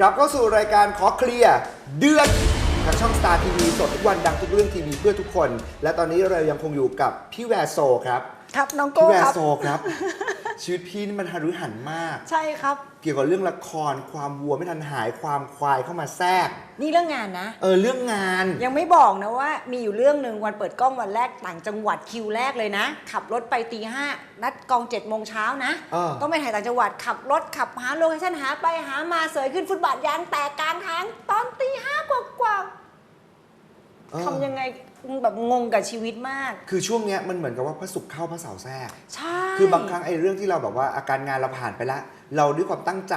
กลับเข้าสู่รายการขอเคลียร์เดือดทางช่อง Star TV สดทุกวันดังทุกเรื่องทีวีเพื่อทุกคน และตอนนี้เรายังคงอยู่กับพี่แวร์โซครับ ครับน้องโก้พี่แวครัร์บ โซครับ ชีวิตพี่นี่มันหฤหันมาก ใช่ครับ เกี่ยวกับเรื่องละครความวัวไม่ทันหายความควายเข้ามาแทรก นี่เรื่องงานนะ เออเรื่องงาน ยังไม่บอกนะว่า มีอยู่เรื่องหนึ่งวันเปิดกล้องวันแรกต่างจังหวัดคิวแรกเลยนะ ขับรถไปตีห้านัดกองเจ็ดโมงเช้านะ เออ ต้องไปถ่ายต่างจังหวัดขับรถขับหาโลเคชั่นหาไปหามาเสยขึ้นฟุตบาทยางแตกกลางทางตอนตีห้ากว่ากว่าเออ ทำยังไงแบบงงกับชีวิตมาก คือช่วงเนี้ยมันเหมือนกับว่าพระศุกร์เข้าพระเสาร์แทรก ใช่ คือบางครั้งไอ้เรื่องที่เราแบบว่าอาการงานเราผ่านไปแล้วเราด้วยความตั้งใจ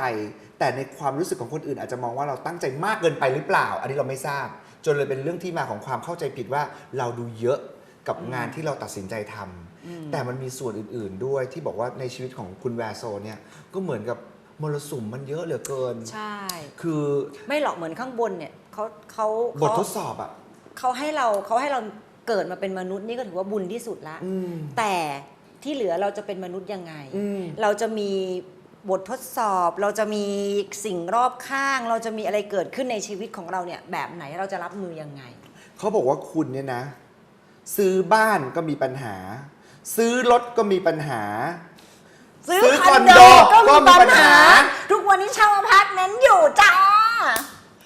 แต่ในความรู้สึกของคนอื่นอาจจะมองว่าเราตั้งใจมากเกินไปหรือเปล่า อันนี้เราไม่ทราบ จนเลยเป็นเรื่องที่มาของความเข้าใจผิดว่าเราดูเยอะกับงานที่เราตัดสินใจทำแต่มันมีส่วนอื่น ๆ ด้วยที่บอกว่าในชีวิตของคุณแวร์โซเนี่ยก็เหมือนกับมรสุมมันเยอะเหลือเกิน ใช่ คือไม่หรอกเหมือนข้างบนเนี่ยเขาเขาบทเขาทดสอบอะ เขาให้เราเขาให้เราเกิดมาเป็นมนุษย์นี่ก็ถือว่าบุญที่สุดละอืมแต่ที่เหลือเราจะเป็นมนุษย์ยังไงอืมเราจะมีบททดสอบ เราจะมีสิ่งรอบข้าง เราจะมีอะไรเกิดขึ้นในชีวิตของเราเนี่ย แบบไหนเราจะรับมือยังไง เขาบอกว่าคุณเนี่ยนะ ซื้อบ้านก็มีปัญหา ซื้อรถก็มีปัญหา ซื้อซื้อคอนโดคอนโดก็มีก็มีปัปัญญหาหา ทุกวันนี้เช่าอพาร์ตเมนต์อยู่จ้า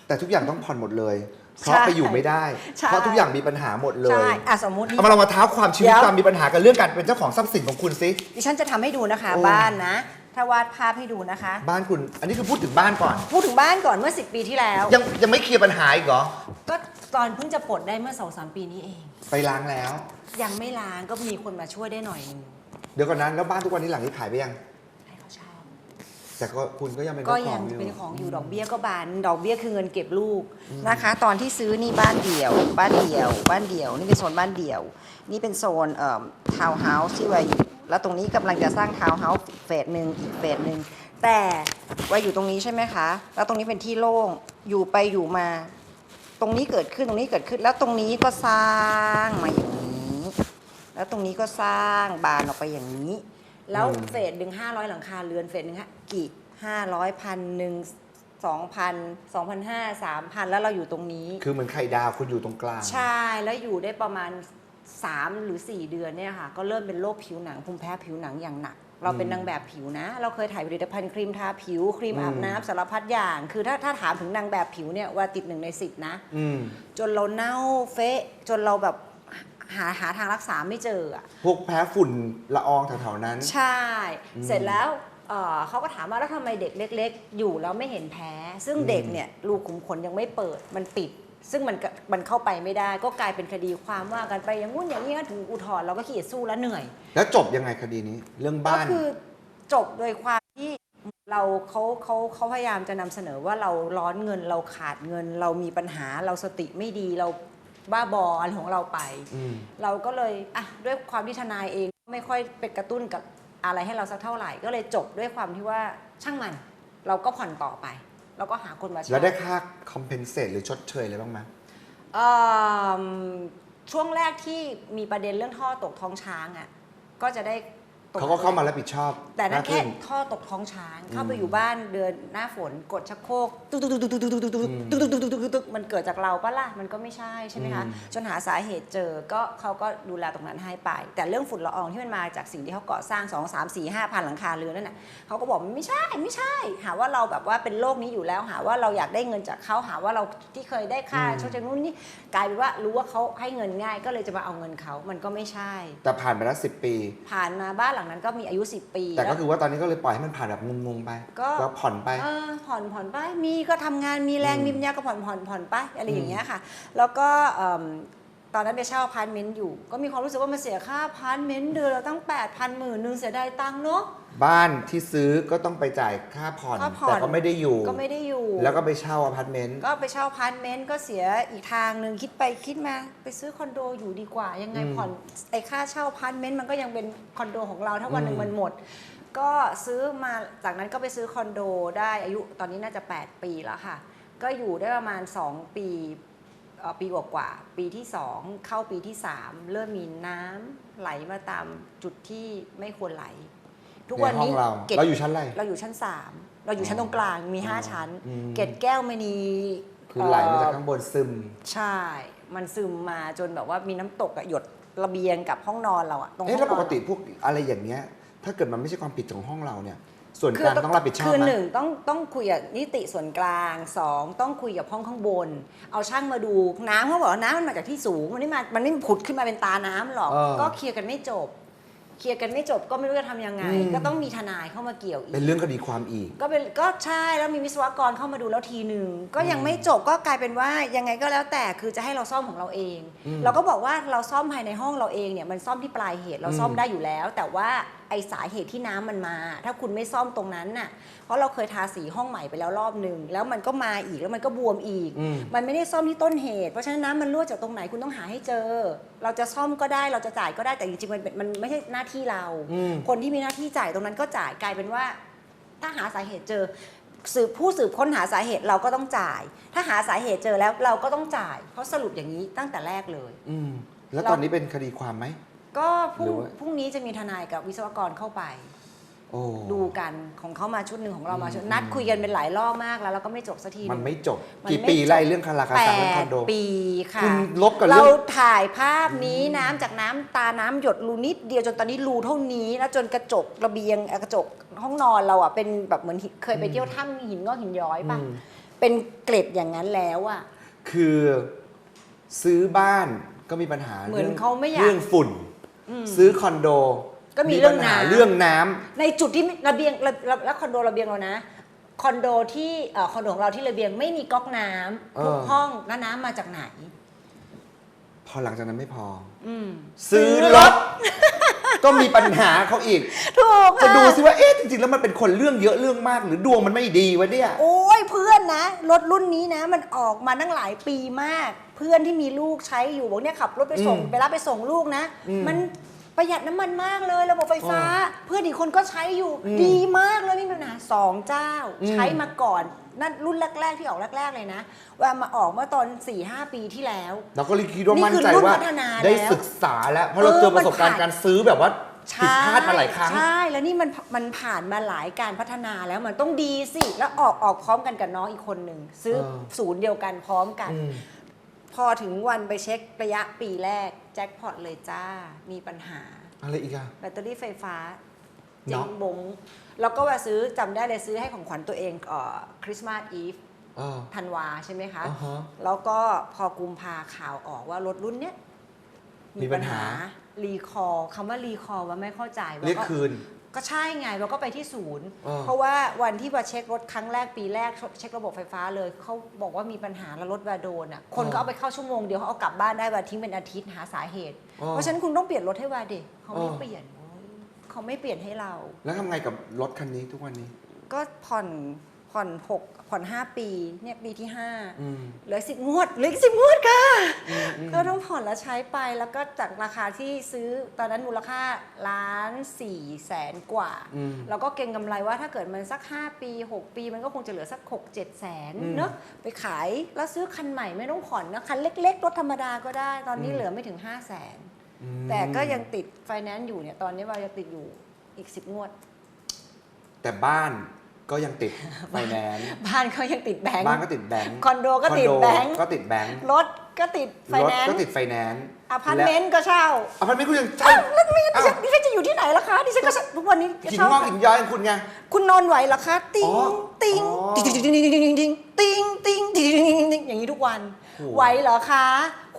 แต่ทุกอย่างต้องผ่อนหมดเลย เพราะใช่ไปอยู่ไม่ได้ ใช่ เพราะทุกอย่างมีปัญหาหมดเลยใช่อะสมมุติ เอามาเรามาเท้าความชีวิตเดี๋ยว ความมีปัญหากับเรื่องการเป็นเจ้าของทรัพย์สินของคุณสิดิฉันจะทำให้ดูนะคะ โอ้ บ้านนะ ถ้าวาดภาพให้ดูนะคะ บ้านคุณ อันนี้คือพูดถึงบ้านก่อน พูดถึงบ้านก่อนเมื่อ 10 ปีที่แล้ว ยังยังไม่เคลียร์ปัญหาอีกเหรอ ก็ตอนเพิ่งจะปลดได้เมื่อ2อสปีนี้เอง ไปล้างแล้ว ยังไม่ล้างก็มีคนมาช่วยได้หน่อยนึงเดี๋ยวก่อนนั้นแล้วบ้านทุกวันนี้หลังนี้ขายไปยังให้เขาเช่า แต่ก็คุณก็ยังเป็นก็เจ้าขยัองงอยู่ เป็นของอยู่ดอกเบี้ยก็บานดอกเบี้ยคือเงินเก็บลูกนะคะ ตอนที่ซื้อนี่บ้านเดี่ยว บ้านเดี่ยว บ้านเดี่ยว นี่เป็นโซนบ้านเดี่ยว นี่เป็นโซนเอ่อทาวน์เฮาส์ที่ไว้อยู่แล้วตรงนี้กำลังจะสร้างทาวน์เฮาส์เฟสหนึ่งอีกเฟสหนึ่งแต่ไว้อยู่ตรงนี้ใช่ไหมคะ แล้วตรงนี้เป็นที่โล่งอยู่ไปอยู่มา ตรงนี้เกิดขึ้นตรงนี้เกิดขึ้น แล้วตรงนี้ก็สร้างมาอย่างนี้ แล้วตรงนี้ก็สร้างบานออกไปอย่างนี้ แล้วอืมเฟสหนึ่งห้าร้อยหลังคาเรือนเฟสหนึ่งฮะกี่ห้าร้อยพันหนึ่งสองพันสองพันห้าสามพันแล้วเราอยู่ตรงนี้ คือเหมือนไข่ดาวคุณอยู่ตรงกลาง ใช่แล้วอยู่ได้ประมาณ3หรือ4เดือนเนี่ยค่ะ ก็เริ่มเป็นโรคผิวหนังภูมิแพ้ผิวหนังอย่างหนัก เราเป็นอืมนางแบบผิวนะ เราเคยถ่ายผลิตภัณฑ์ครีมทาผิว ครีมอืมอาบน้ำสารพัดอย่าง คือถ้าถ้าถามถึงนางแบบผิวเนี่ยว่าติดหนึ่งในสิบนะอืมจนเราเน่าเฟะจนเราแบบ หาหาทางรักษาไม่เจออะพวกแพ้ฝุ่นละอองแถวๆนั้น ใช่ อืม เสร็จแล้วเอ่อเขาก็ถามว่าแล้วทำไมเด็กเล็ก ๆ อยู่แล้วไม่เห็นแพ้ ซึ่งเด็กเนี่ยรูขุมขนยังไม่เปิดมันปิด ซึ่งมันก็มันเข้าไปไม่ได้ ก็กลายเป็นคดีความว่ากันไปอย่างงู้นอย่างนี้ถึงอุทธรณ์เราก็ขี้เกียจสู้แล้วเหนื่อย แล้วจบยังไงคดีนี้เรื่องก็บ้านคือจบโดยความที่เราเขาเขาเขาพยายามจะนำเสนอว่าเราร้อนเงินเราขาดเงิน เรามีปัญหาเราสติไม่ดีเรา บ้าบออะไรของเราไป อืม เราก็เลยอะด้วยความที่ทนายเอง ไม่ค่อยเป็นกระตุ้นกับอะไรให้เราสักเท่าไหร่ ก็เลยจบด้วยความที่ว่าช่างมัน เราก็ผ่อนต่อไป เราก็หาคนมาเช่า แล้วได้ค่าคอมเพนเซตหรือชดเชยอะไรบ้างไหม เอิ่มช่วงแรกที่มีประเด็นเรื่องท่อตกท้องช้างอะก็จะได้ ตเขาก็เข้ามารับผิดชอบแต่นั่นมากแค่ขึ้นท่อตกท้องช้าง เข้าไปอืมอยู่บ้านเดือนหน้าฝนกดชักโครกตุ๊กตุ๊กตุ๊กตุ๊กตุ๊กตุ๊กตุ๊กตุ๊กตุ๊กตุ๊กตุ๊กตุ๊กตุ๊กมันเกิดจากเราปะล่ะมันก็ไม่ใช่ใช่ไหมคะอืมจนหาสาเหตุเจอก็เขาก็ดูแลตรงนั้นให้ไป แต่เรื่องฝุ่นละอองที่มันมาจากสิ่งที่เขาก่อสร้าง 2 3 4 5พันหลังคาเรือนนั่นน่ะเขาก็บอกมันไม่ใช่ไม่ใช่ หาว่าเราแบบว่าเป็นโรคนี้อยู่แล้วหาว่าเราอยากได้เงินจากเขาหาว่าเราที่เคยได้ค่าชดเชยนู่นนี่กลายเป็นว่ารู้ว่าเขาให้เงินง่ายก็เลยจะมาเอาเงินเขามันก็ไม่ใช่ แต่ผ่านไปแล้วสิปี ผ่านมาบ้านหลังนั้นก็มีอายุ 10 ปีแต่ก็ล้วคือว่าตอนนี้ก็เลยปล่อยให้มันผ่านแบบงงๆไปก็ผ่อนไปเออผ่อนผ่อนไปมีก็ทำงานมีแรงอืมมีปัญญาก็ผ่อนผ่อนผ่อนไปอะไรอืมอย่างเงี้ยค่ะ แล้วก็เอิ่ม ตอนนั้นไปเช่าอพาร์ตเมนต์อยู่ ก็มีความรู้สึกว่ามันเสียค่าอพาร์ตเมนต์เดือนละตั้ง8 0 0 0หมื่นนึงเสียดายตังค์เนาะ บ้านที่ซื้อก็ต้องไปจ่ายค่าผ่อน ค่าผ่อน แต่ก็ไม่ได้อยู่ ก็ไม่ได้อยู่ แล้วก็ไปเช่าอพาร์ตเมนต์ ก็ไปเช่าอพาร์ตเมนต์ก็เสียอีกทางหนึ่งคิดไปคิดมา ไปซื้อคอนโดอยู่ดีกว่า ยังไงอืมผ่อนไอ้ค่าเช่าอพาร์ตเมนต์มันก็ยังเป็นคอนโดของเราถ้าวันหนึ่อืงม มันหมด ก็ซื้อมาจากนั้นก็ไปซื้อคอนโดได้อายุตอนนี้น่าจะ 8 ปีแล้วค่ะ ก็อยู่ได้ประมาณ 2 ปีเอ่อ ปีกว่าๆปีที่ 2 เข้าปีที่ 3 เริ่มมีน้ำไหลมาตามจุดที่ไม่ควรไหล ทุกวันนี้ในห้องเรากตเราอยู่ชั้นอะไรเราอยู่ชั้น 3 เราอยู่ชั้นตรงกลางมี 5 ชั้น อืม เกตแก้วมณีคือไหลมาจากเอ่อข้างบนซึม ใช่ มันซึมมาจนแบบว่ามีน้ำตกอะหยดระเบียงกับห้องนอนเราอะตรงห้เอ๊ะองแล้วนปอนกติพวกอะไรอย่างเงี้ย ถ้าเกิดมันไม่ใช่ความผิดของห้องเราเนี่ย ส่วนคืกลางต้องรับผิดชอบคือไหมหนึ่งต้องต้องคุยกับนิติส่วนกลางสองต้องคุยกับห้องข้างบน เอาช่างมาดูน้ำเขาบอกว่าน้ำมันมาจากที่สูงมันไม่มามันไม่ผุดขึ้นมาเป็นตาน้ำหรอกเออก็เคลียร์กันไม่จบ เคลียร์กันไม่จบก็ไม่รู้จะทำยังไง อืม ก็ต้องมีทนายเข้ามาเกี่ยวอีก เป็นเรื่องคดีความอีก ก็เป็นก็ใช่แล้วมีวิศวกรเข้ามาดูแล้วทีหนึ่งก็ยังไม่จบก็กลายเป็นว่ายังไงก็แล้วแต่คือจะให้เราซ่อมของเราเอง อืมเราก็บอกว่าเราซ่อมภายในห้องเราเองเนี่ยมันซ่อมที่ปลายเหตุเราซ่อมอืมได้อยู่แล้ว แต่ว่าไอสาเหตุที่น้ำมันมา ถ้าคุณไม่ซ่อมตรงนั้นน่ะเพราะเราเคยทาสีห้องใหม่ไปแล้วรอบหนึ่งแล้วมันก็มาอีกแล้วมันก็บวมอีก อืม มันไม่ได้ซ่อมที่ต้นเหตุ เพราะฉะนั้นน้ำมันรั่วจากตรงไหนคุณต้องหาให้เจอ เราจะซ่อมก็ได้เราจะจ่ายก็ได้แต่จริงๆมันเป็นมันไม่ใช่หน้าที่เรา อืม คนที่มีหน้าที่จ่ายตรงนั้นก็จ่ายกลายเป็นว่า ถ้าหาสาเหตุเจอสืบผู้สืบค้นหาสาเหตุเราก็ต้องจ่าย ถ้าหาสาเหตุเจอแล้วเราก็ต้องจ่ายเพราะสรุปอย่างนี้ตั้งแต่แรกเลย อืม แล้วเราตอนนี้เป็นคดีความไหม ก็พรุ่หรืงอว่า พรุ่งนี้จะมีทนายกับวิศวกรเข้าไปโอ้ ดูกันของเขามาชุดหนึ่งของเรามาชุดอืมนัดคุยกันเป็นหลายรอบมากแล้วเราก็ไม่จบสักทีหมันงไม่จบมันกี่ไม่ปีจบไล่เรื่องคาราคาแปซังเรื่องคอนดโดปีค่ะคุณลบกับเราเรื่องถ่ายภาพนี้น้ำจากน้ำตาน้ำหยดรูนิดเดียวจนตอนนี้รูเท่านี้ แล้วจนกระจกระเบียงเอ่อกระจกห้องนอนเราอะเป็นแบบเหมือนหินเคยไปเที่ยวถ้ำหินงอกหินย้อยป่ะอืมเป็นเกล็ดอย่างนั้นแล้วอะคือซื้อบ้านก็มีปัญหาเหมือนรื่องเขาไม่อยากเรื่องฝุ่นอืมซื้อคอนโด ก็มีเรื่องปัญหาน้ำ เรื่องน้ำ ในจุดที่ระเบียงระระแล้วคอนโดระเบียงเรานะ คอนโดที่เอ่อคอนโดของเราที่ระเบียงไม่มีก๊อกน้ำทุกเออห้องแล้วน้ำมาจากไหน พอหลังจากนั้นไม่พออืมซื้อรถ ก็มีปัญหาเขาอีก ถูกจะค่ะดูซิว่าเอ๊ะจริงๆ แล้วมันเป็นคนเรื่องเยอะเรื่องมาก หรือดวงมันไม่ดีวะเนี่ย โอ้ยเพื่อนนะ รถรุ่นนี้นะ มันออกมาตั้งหลายปีมาก เพื่อนที่มีลูกใช้อยู่บอกเนี่ยขับรถไปส่ง อืมไปรับไปส่งลูกนะ อืม มัน ประหยัดน้ำมันมากเลยระบบไฟฟ้า เพื่อนอีกคนก็ใช้อยู่ อืมดีมากเลยไม่มีปัญหาสองเจ้า อืม ใช้มาก่อนนั่นรุ่นแรก ๆ ที่ออกแรก ๆ เลยนะว่ามาออกเมื่อตอน4ี่หปีที่แล้ว เราก็เลยคิดว่านี่มั่นคือใจรุ่นว่าพัฒนาได้แล้วศึกษาแล้ว เพราะเราเออเจอประสบการมันณ์ผ่านการซื้อแบบว่าผิดพลาดมาหลายครั้ง ใช่ แล้วนี่มันมันผ่านมาหลายการพัฒนาแล้วมันต้องดีสิ แล้วออกออกพร้อมกันกับน้องอีกคนหนึ่งซื้อเออศูนย์เดียวกันพร้อมกัน อืม พอถึงวันไปเช็คระยะปีแรก แจ็คพอตเลยจ้า มีปัญหา อะไรอีกอะแบตเตอรี่ไฟฟ้าเนเจ๊อะงบง แล้วก็ว่าซื้อจำได้เลยซื้อให้ของขวัญตัวเองเอ่อคริสต์มาสอีฟเออธันวาใช่ไหมคะ อ่าฮะแล้วก็พอกุมภาข่าวออกว่ารถรุ่นเนี้ยมีปัญหา รีคอร์คำว่ารีคอร์ว่าไม่เข้าใจว่าเรียกคืน ก็ใช่ไงเราก็ไปที่ศูนย์เออเพราะว่าวันที่มาเช็ครถครั้งแรกปีแรกเช็คระบบไฟฟ้าเลยเขาบอกว่ามีปัญหาแล้วรถวาโดนอะคนก็เอาไปเข้าชั่วโมงเดียวเขาเอากลับบ้านได้ว่าทิ้งเป็นอาทิตย์หาสาเหตุ อ๋อ เพราะฉะนั้นคุณต้องเปลี่ยนรถให้วาเด็กเขาไม่อ๋อ เปลี่ยนเขาไม่เปลี่ยนให้เรา แล้วทำไงกับรถคันนี้ทุกวันนี้ ก็ผ่อน ผ่อนหกผ่อนห้าปีเนี่ยปีที่ห้าอืมเหลือสิบงวดเหลืออีกสิบงวดค่ะอืมอืมก็ต้องผ่อนแล้วใช้ไปแล้วก็จากราคาที่ซื้อตอนนั้นมูลค่าล้านสี่แสนกว่าอืมเราก็เก็งกำไรว่าถ้าเกิดมันสัก 5 ปี 6 ปีมันก็คงจะเหลือสัก 6 7 แสนอืมเนอะไปขายแล้วซื้อคันใหม่ไม่ต้องผ่อนนะคันเล็ก ๆ รถธรรมดาก็ได้ ตอนนี้อืมเหลือไม่ถึง 5 0 0แสนอืมแต่ก็ยังติดไฟแนนซ์อยู่เนี่ยตอนนี้เราจะติดอยู่อีก 10 งวด แต่บ้าน ก็ยังติดไฟแนนซ์บ้านเขายังติดแบงค์บ้านก็ติดแบงค์คอนโดก็ติดคอนแบงค์ก็ติดแบงค์รถก็ติดไฟรถแนนก็ซ์ติดไฟแนนซ์อพาร์ตเมนต์ก็เช่าอพาร์ตเมนต์คุณยังใช่แล้วไม่งั้นดิอ้าวฉันดิฉันจะอยู่ที่ไหนล่ะคะดิฉันก็ทุกวันนี้จะหินเช่างอกหินย้อยของคุณไงคุณนอนไหวเหรอคะติงอ๋อติงอ๋อติงติงติงติงติงติงติงติงติงติงอย่างนี้ทุกวันโอ้โหไหวเหรอคะ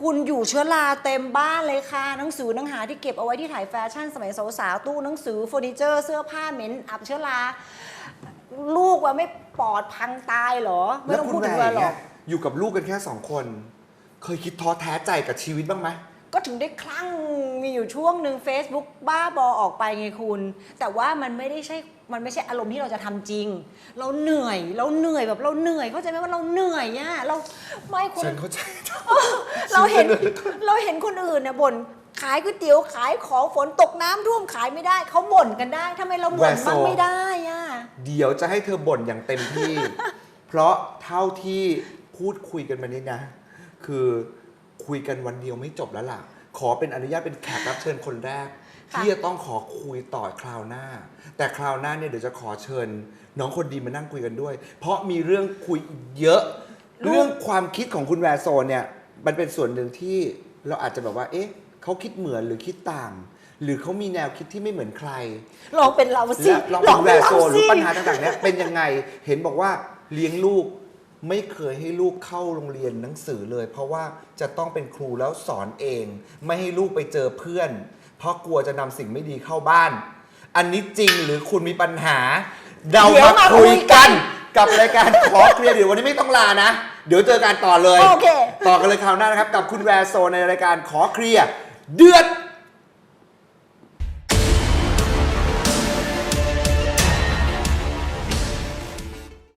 คุณอยู่เชื้อราเต็มบ้านเลยค่ะหนังสือหนังหาที่เก็บเอาไว้ที่ถ่ายแฟชั่นสมัยสาวๆตู้หนังสือเฟอร์นิเจอร์เสื้อผ้าเหม็นอับเชื้อรา ลูกว่าไม่ปลอดพังตายเหรอ ไม่แล้วต้องคุพูณดแหวถึงนว่าหรเนี่อยกอยู่กับลูกกันแค่สองคน เคยคิดท้อแท้ใจกับชีวิตบ้างไหมก็ถึงได้คลั่งมีอยู่ช่วงหนึ่ง Facebook บ้าบอออกไปไงคุณ แต่ว่ามันไม่ได้ใช่มันไม่ใช่อารมณ์ที่เราจะทำจริง เราเหนื่อยเราเหนื่อยแบบเราเหนื่อยเข้าใจไหมว่าเราเหนื่อยอะเราไม่คุณฉันเข้าใจเราเห็นฉันเหนื่อยเราเห็นคนอื่นเนี่ยบ่น ขายก๋วยเตี๋ยวขายของฝนตกน้ำท่วมขายไม่ได้ เขาบ่นกันได้ทำไมเราบ่นบ้างไม่ได้อะ เดี๋ยวจะให้เธอบ่นอย่างเต็มที่ เพราะเท่าที่พูดคุยกันมานี้นะ คือคุยกันวันเดียวไม่จบแล้วล่ะ ขอเป็นอนุญาตเป็นแขกรับเชิญคนแรกที่จะต้องขอคุยต่อคราวหน้า แต่คราวหน้าเนี่ยเดี๋ยวจะขอเชิญ น้องคนดีมานั่งคุยกันด้วย เพราะมีเรื่องคุยอีกเยอะ เรื่องความคิดของคุณแวร์โซนเนี่ย มันเป็นส่วนหนึ่งที่เราอาจจะแบบว่า เอ๊ะ เขาคิดเหมือนหรือคิดต่าง หรือเขามีแนวคิดที่ไม่เหมือนใครลองเป็นเราสิและลองเป็นแวร์โซนหรือสิปัญหาต่างๆเนี้ยเป็นยังไงเห็นบอกว่าเลี้ยงลูกไม่เคยให้ลูกเข้าโรงเรียนหนังสือเลย เพราะว่าจะต้องเป็นครูแล้วสอนเอง ไม่ให้ลูกไปเจอเพื่อน เพราะกลัวจะนำสิ่งไม่ดีเข้าบ้าน อันนี้จริงหรือคุณมีปัญหา เราเดี๋ยวมามาคุยคุยกักันน กับรายการ ขอเคลียร์เดี๋ยววันนี้ไม่ต้องลานะ เดี๋ยวเจอกันต่อเลย โอเค ต่อกันเลยคราวหน้านะครับ กับคุณแวร์โซในรายการขอเคลียร์ เดือด